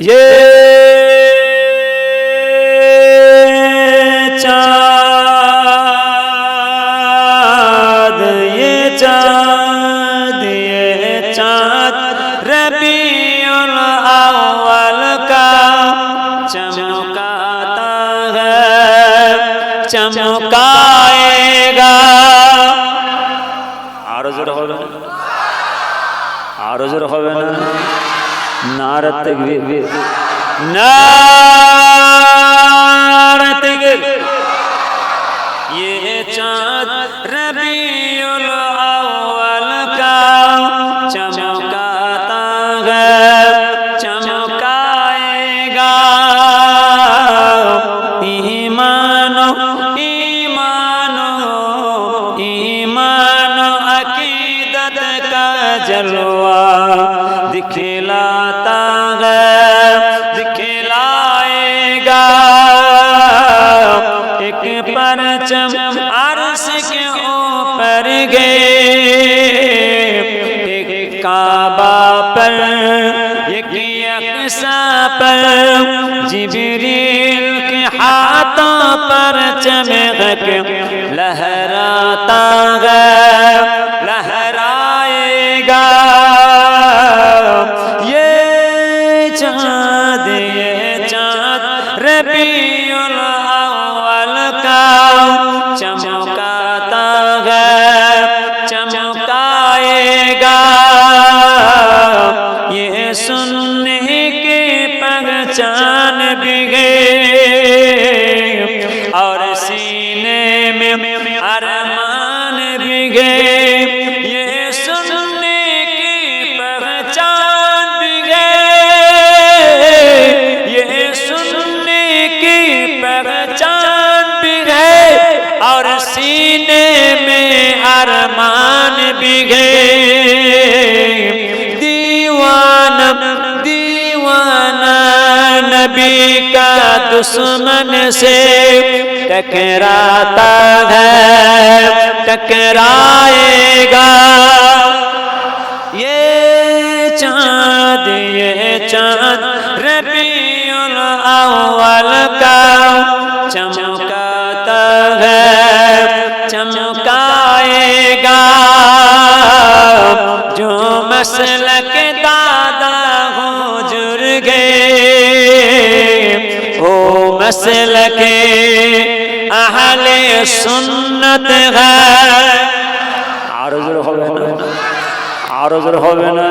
ये نعرہ یہ چاند ربیع الاول کا چمک पर चमक लहराता کا دشمن سے ٹکراتا ہے، ٹکرائے گا۔ یہ چاند یہ چاند ربی الاول کا چمکاتا ہے، چمکائے گا۔ جو مسئلہ अहले सुन्नत है আরো জোর হবে না আরো জোর হবে না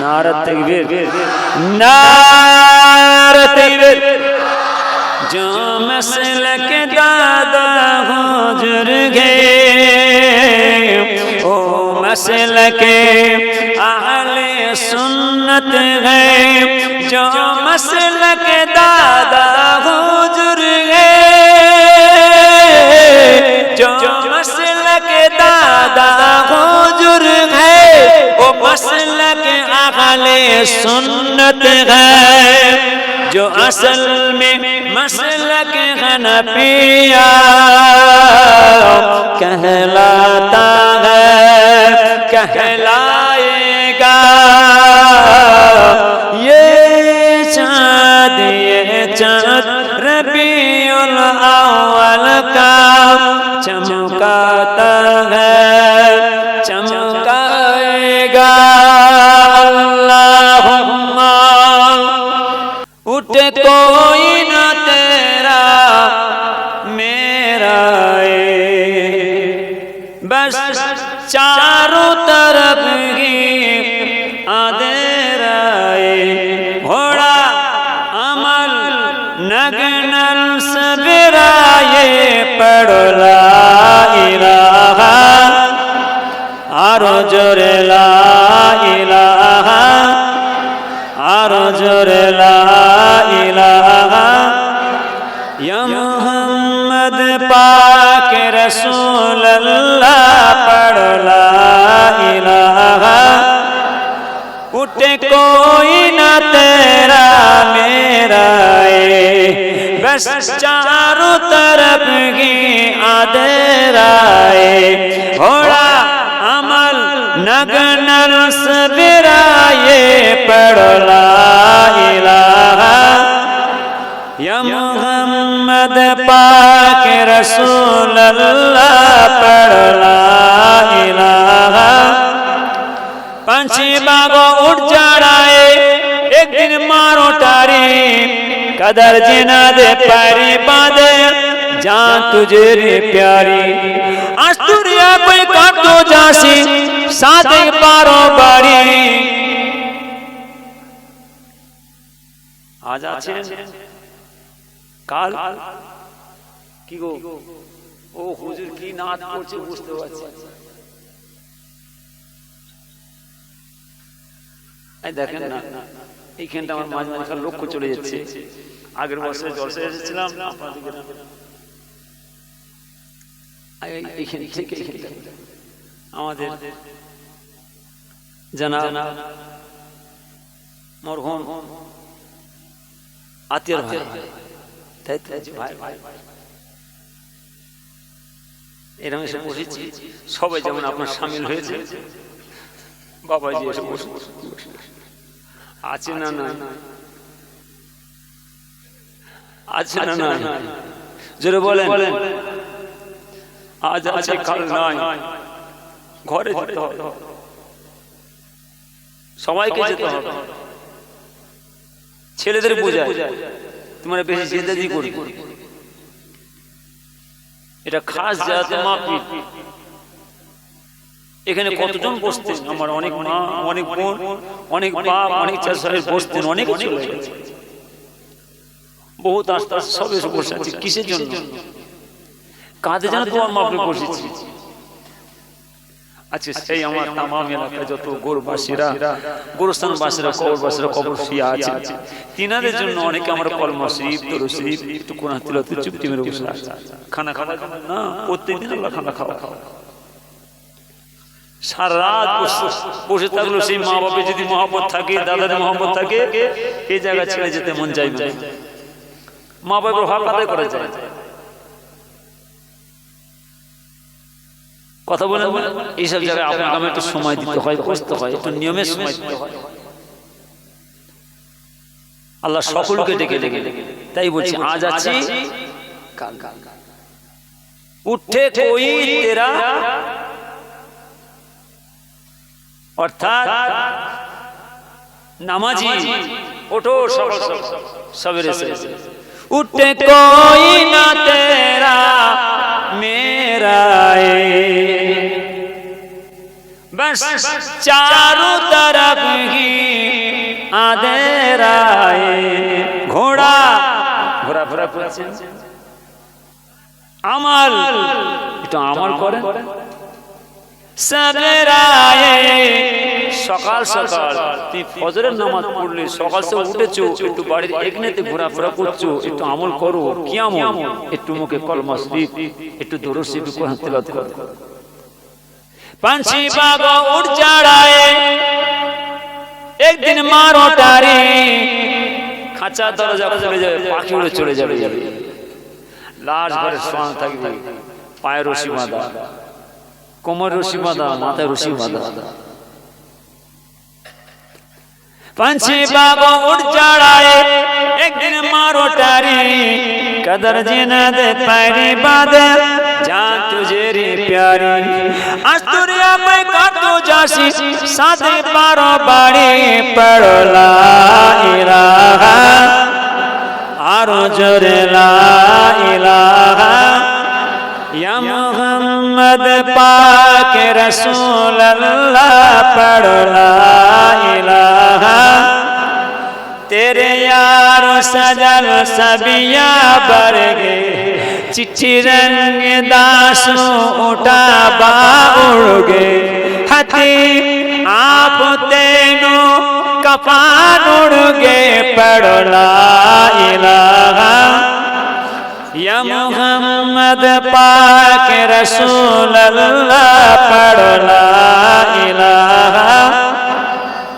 নারদ তাকবীর নারদ তাকবীর जो मसलक दादा हुजूर गए ओ मसलक अहले सुन्नत है जो मसलक दादा हुजूर गए سنت ہے، جو اصل میں مسلک حنفیہ کہلاتا ہے، کہلائے گا۔ یہ چاند یہ چاند ربیع الاول کا، چمکا کوئی نہ تیرا، میرا اے۔ بس چاروں طرف ہی آدھیرا اے گھوڑا عمل نگنل سبرائے پڑھ لا الہ۔ آرو جر لا الہ۔ آرو جر لا اللہ پڑھ لا الہ اٹھے کوئی نہ تیرا میرا اے۔ بس چاروں طرف گی آدھیرا اے۔ ہوڑا عمل نگن رس برائے پڑھ لا الہ محمد پاک رسول اللہ پڑھ لا الہ۔ پنچھی باگو اٹھ جڑا ہے ایک دن مارو تاریم قدر جناد پیری باد جان تجھے رے پیاری آستوریا کوئی کٹ دو جاسی ساتھ ایک بارو باری آجا چھے কাল? কি গো? ও হুজুর কি নাচ করছে বুঝতে পারছি। দেখেন না এইখানটা আমার মাঝে মাঝে লক্ষ্য চলে যাচ্ছে। আগের বছরে জলসে এসেছিলাম এইখান থেকে আমাদের জানা মরহুম আত্মীয় ভাই। তাই তো? ভাই ভাই এরকম এসে বসেছি। সবাই যেমন আপনার সামিল হয়েছে। বাবাজি এসে বসে আছে না না আছে না না জোরে বলেন। আজ আছে কাল নয় ঘরে যেতে হবে। সবাইকে যেতে হবে। ছেলেদের বোঝায়। তোমরা বেশি জেদাদি করি এটা খাস জাতে মাপিট এখানে কতজন বসতেন? আমার অনেক মা অনেক বোন অনেক বাপ অনেক চাষের বসতেন অনেক চলে গেছে বহুত আস্তে আস্তে সব এসে বসে আছে। কিসের জন্য? কাঁধে যেন তোমার মাপে বসেছি। সেই আমার তামাম এলাকায় যত গোরবাসীরা গোরস্থানবাসীরা কবরবাসীরা কবর শুয়ে আছে। তিনাদের জন্য অনেকে আমরা কলমা শরীফ তরু শরীফ একটু কোরআন তিলাওয়াত চুপটি মেরে বসে আছে। খানা খাওয়া না প্রত্যেকদিন আমরা খানা খাওয়া। খাওয়া। সারা রাত বসে বসে থাকল সেই মা বাপে যদি মহাপত থাকে দাদাদের মহাপত থাকে এই জায়গা ছেড়ে যেতে মন চাইবে না। মা বাবার হক আদায় করা যায়। কথা বলেন এইসব জায়গায় আপনাকে একটু সময় দিতে হয় বসতে হয় একটু নিয়মের সময় দিতে হয়। আল্লাহ সকলকে ডেকে ডেকে তাই বলছি আজ আছি কাল কাল উঠে কই তেরা? অর্থাৎ নামাজি ওঠো সবেরে উঠে কোই না তেরা? मेरा بس چاروں طرف ہی আদেরা ঘোড়া। ঘোরাফেরা করছেন আমার এটা আমার সকাল সকাল। তুই ফজরের নামাজ পড়লি সকাল সে উঠেছো একটু বাড়ির এগনেতে ঘোরাফেরা করছ একটু আমল করো কি একটু মুখে কলমা একটু দূর শিল্পী কোরআন তেলাওয়াত করো। পাঁচি বাগ উঠ চড়ায় একদিন মারো টারি খাঁচা দরজা খুলে যাবে পাখি উড়ে চলে যাবে লাশ ঘরে শোয়া থাকবে পায়ে রশি বাঁধা কোমর রশি বাঁধা মাথায় রশি বাঁধা पंछी बाबा उड़ चढ़ाए एक दिन मारो टारी कदर जिना दे पैरी बाद जान तुझे रे प्यारी अस्तुरिया में काटो जासी साथे पारो बाड़ी पड़ो ला इलाहा आरो जोरे ला इलाहा या मोहम्मद पाक रसूल अल्लाह पढ़ ला इलाहा तेरे यार सजल सबिया बर गे चिट्ठी रंग दासो उठा बाउगे हथे आप तेनो कपान उड़गे पड़ला इलाहा या मोहम्मद पाक रसूल अल्लाह पड़ला इलाहा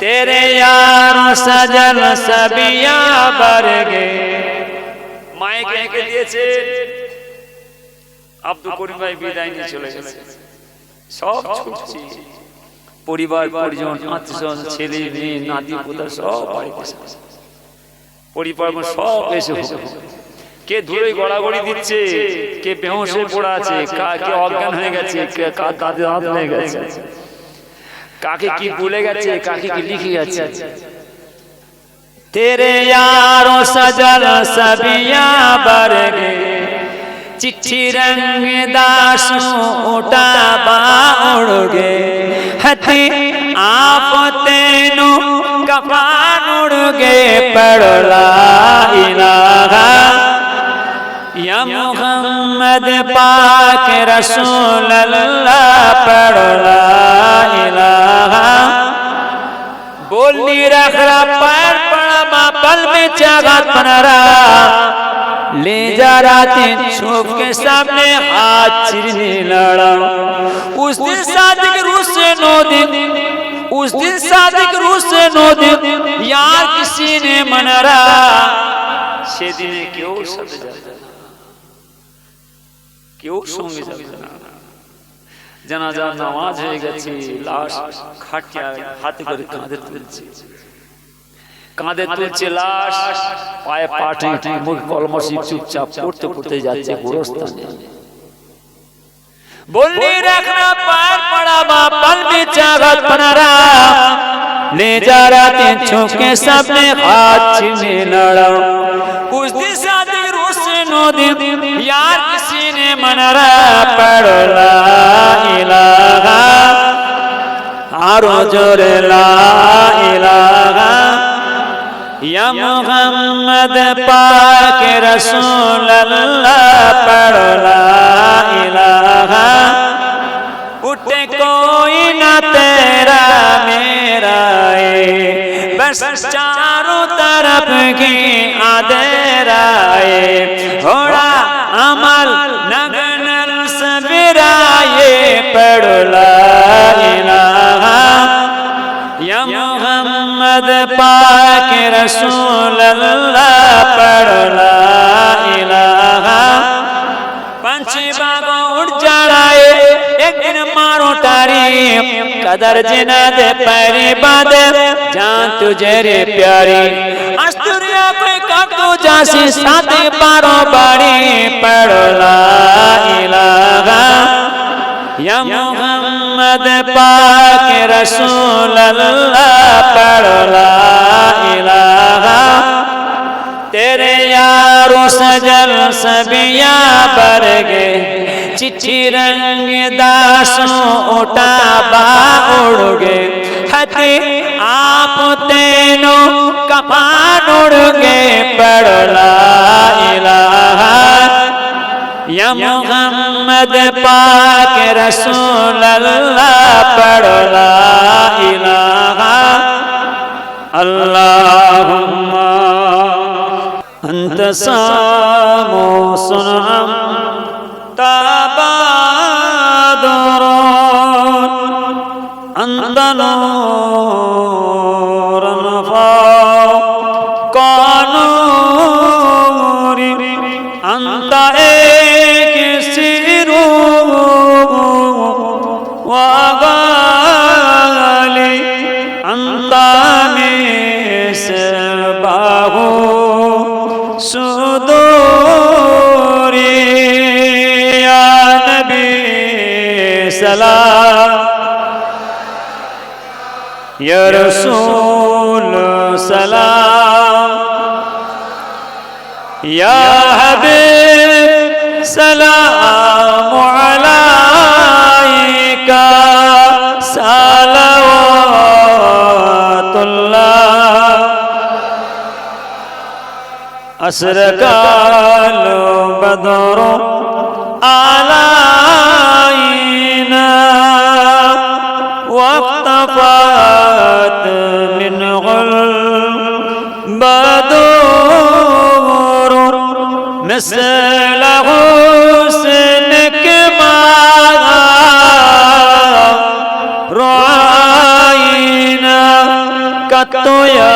तेरे यार सजल सबिया बर गे माइक लेके दिए আব্দুল করিম ভাই বিদায় নিয়ে চলে গেছে সব ছুটছি পরিবার পরিজন আত্মীয় ছেলে মেয়ে নাতি পোতা সব বাড়িতে এসেছে। পরিবার সব এসে কে ধুলোয় গড়াগড়ি দিচ্ছে কে বেহোশ হয়ে পড়ে আছে কা- কে অজ্ঞান হয়ে গেছে কে কার দাঁতে হাত হয়ে গেছে কাকে কি ভুলে গেছে কাকে কি লিখে গেছে तेरे यारों सजल सबिया बरगे चिट्ठी रंग दासू उठा बाउड़गे हती आप तेनु कपान उड़गे पड़ला इलाहा या मुहम्मद पाक रसूल अल्लाह पड़ला इलाहा बोली रख रहा पैर पड़ा माँ पल में चागात बना لے جا راتے چھوپ کے سامنے ہاتھ چرنے لڑا۔ اس دن صادق روس سے نو دن، اس دن صادق روس سے نو دن، یار کسی نے منرا سے دنے کیوں سمجھا کیوں سمجھا جنازہ نماز ہے گچھی، لاش کھٹ کیا ہاتھ کر کاندر تلچی কাঁধে তুলছে লাশ পায়ে পাটি মুখ কলমসি চুপচাপ পড়তে পড়তে যাচ্ছে গোরস্থানে বললি রাখ না পার পড়া বা পলবে চাগত পনারা লে যা রাতে চোখে সামনে হাত চিমে নাড়াও কুছ দিন সাথে রোশনো দিন ইয়ার কিছু নে মনারা পড়লা ইলাহা আরো জোরে লা ইলাহা یا محمد پاک رسول اللہ پڑھو لا الہ اٹھے کوئی نہ تیرا میرا اے بس چاروں طرف کی آدھیرا اے ہوڑا عمل نگنل سبرا اے پڑھو لا محمد پاک رسول اللہ پڑھ لا الہ پنچ بابا اٹھ جڑائے ایک دن مارو تاریخ، قدر جنت پیری باد، جان تجھے رے پیاری۔ اشتریا پہ کاٹو جاسی، ساتھ پارو باری، پڑھ لا الہ۔ یا محمد پاک رسول اللہ پڑھ لا الہ تیرے یار سجل سبیا پر گے چچی رنگ داسوں اٹا با اڑ گے ہتے آپ تینوں کپان اڑ گے پڑھ لا الہ یا محمد پاک رسول اللہ پڑھو لا الہ اللہم انت سامو سنم تابادرون انت نور सलाम या रसूल सलाम या हबीब सलाम अलैका सलावतुल्लाह असर कालो बदरो आलाइना آفات من غل بدور مثل حسن کے مارا کتو یا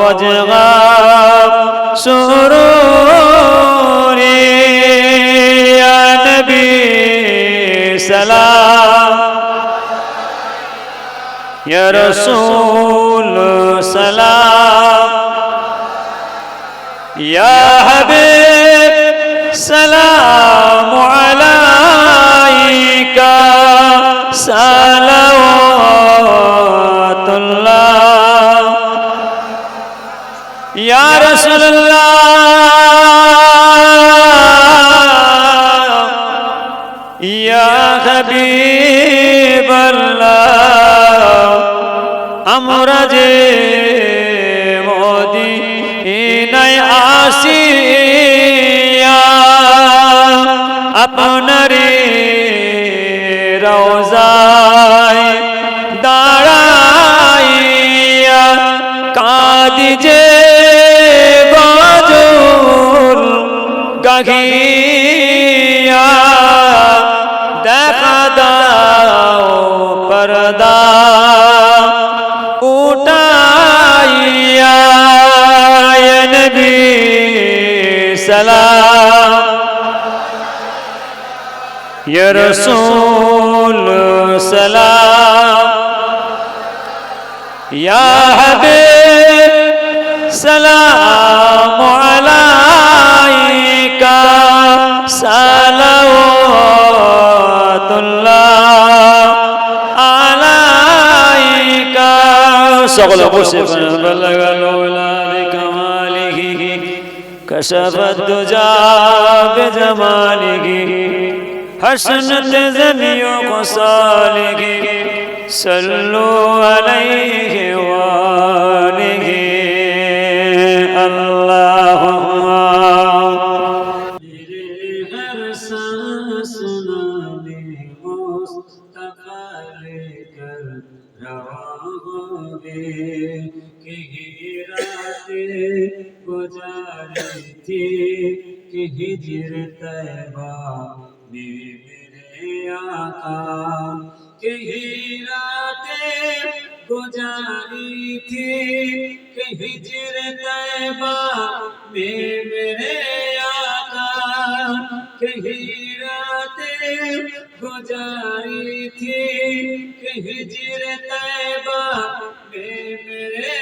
وجغا سرور রসুল সালাম। ইয়া হাবিব সালাম আলাইকা। সালাওয়াতুল্লাহ। ইয়া রাসূলুল্লাহ। ইয়া হাবিবাল্লাহ। আমরা যে মোদি নাই আসিয়া আপনারে রওজায় দাঁড়াইয়া কাঁদি যে বাজুল গাঘিয়া সালাম। ইয়া রাসূল সালাম। ইয়া হাবিব সালাম আলাইকা সালাওয়াতুল্লাহ আলাইকা। সকল বসে কামালিহি كشف الدجى بجماله حسنت زني وصاله صلوا عليه وآله اللهم মেরে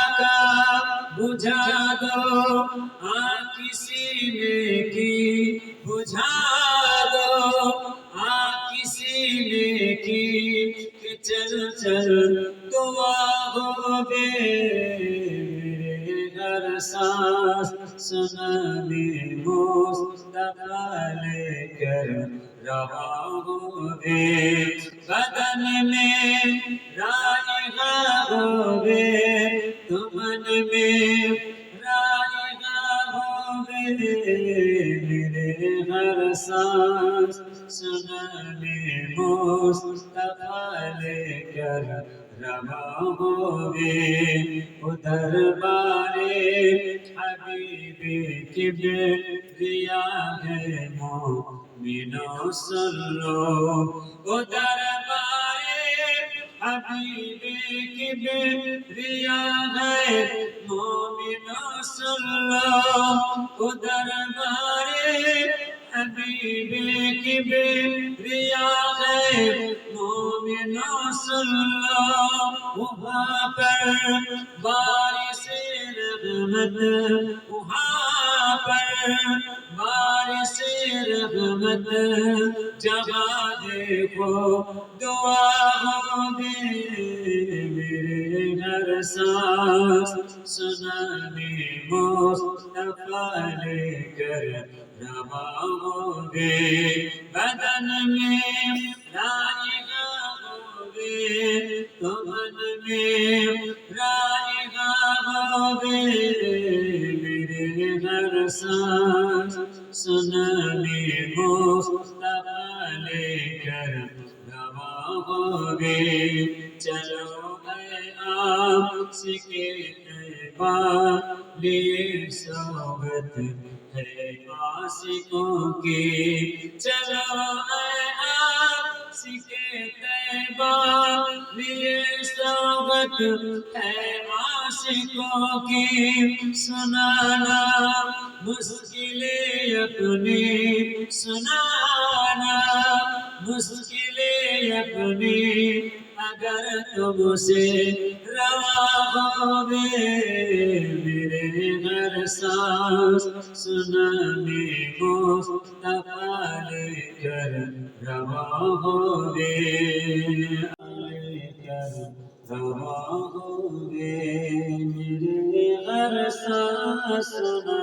আকা বুঝা দো سنن مصطفیٰ لے کر رہا ہوے ادھر بارے حبیب کبریا ہے مومنو سنو ادھر بارے حبیب کبریا ہے مومنو سنو ادھر بارے सुन लो उधर बारे हबीबी की दिया है मोमिनो सुन लो वहाँ पर बारिश रहमत वहाँ पर बारिश रहमत जहाँ देखो दुआ हो दे मेरे घर सांस सुनाने मुस्तफा लेकर रवा होगे बदन में रायगा होगे तो मन में रायगा होगे मेरे घर सांस सुनाने मुस्तफा लेकर रवा होगे चलो गए आप सिके तैबा लिए सोबत है आशिकों की चलो गए आप सिके तैबा लिए सोबत है आशिकों की सुनाना मुश्किलें अपनी सुनाना मुश्किलें अपनी अगर तुमसे रवा होवे मेरे घर सांस सुनाने मुस्तफा लेकर रवा होवे लेकर रवा होवे मेरे घर हर सांस नामे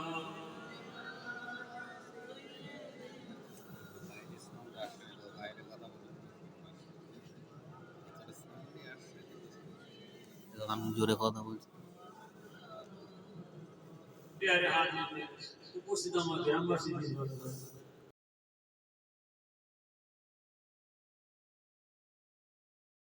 গ্রামবাসী